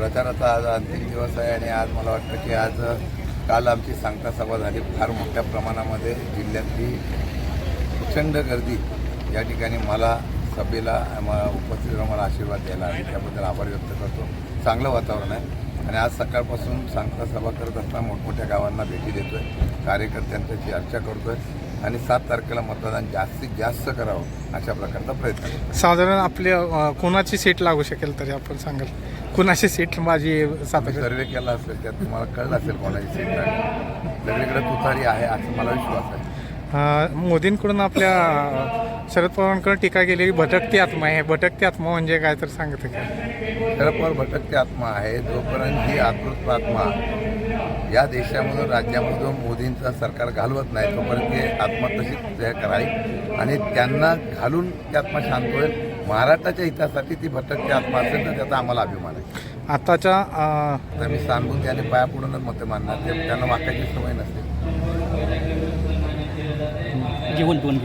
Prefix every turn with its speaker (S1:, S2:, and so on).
S1: प्रचाराचा आज अंतिम दिवस आहे आणि आज मला वाटतं की आज काल आमची सांगता सभा झाली फार मोठ्या प्रमाणामध्ये. जिल्ह्यातली प्रचंड गर्दी या ठिकाणी मला सभेला उपस्थित राहून मला आशीर्वाद द्यायला आणि त्याबद्दल आभार व्यक्त करतो. चांगलं वातावरण आहे. आणि आज सकाळपासून सांगता सभा करत असताना मोठमोठ्या गावांना भेटी देतोय. कार्यकर्त्यांची चर्चा करतोय. आणि सात तारखेला मतदान जास्तीत जास्त करावं अशा प्रकारचा प्रयत्न
S2: साधारण आपल्या कोणाची सीट लागू शकेल तरी आपण सांगाल? कोणाची सीट माझी सात
S1: सर्वे केला असेल त्यात तुम्हाला कळलं असेल कोणाची सीट आहे सगळीकडे तुतारी आहे असं मला विश्वास आहे.
S2: मोदींकडून आपल्या शरद पवारांकडून टीका केली की भटकती आत्मा आहे. भटकती आत्मा म्हणजे काय तर सांगते का?
S1: शरद पवार भटकते आत्मा आहे जोपर्यंत ही आकृत आत्मा या देशामधून राज्यामधून मोदींचं सरकार घालवत नाही तोपर्यंत ही आत्मा तशीच करावी. आणि त्यांना घालून ती आत्मा शांत होईल. महाराष्ट्राच्या हितासाठी ती भटकती आत्मा असेल तर त्याचा आम्हाला अभिमान आहे.
S2: आताच्या
S1: तर मी सांगून त्याने पाया पुढूनच मते मानणार ते त्यांना वाकायची सवय नसते.
S3: जेवण दोन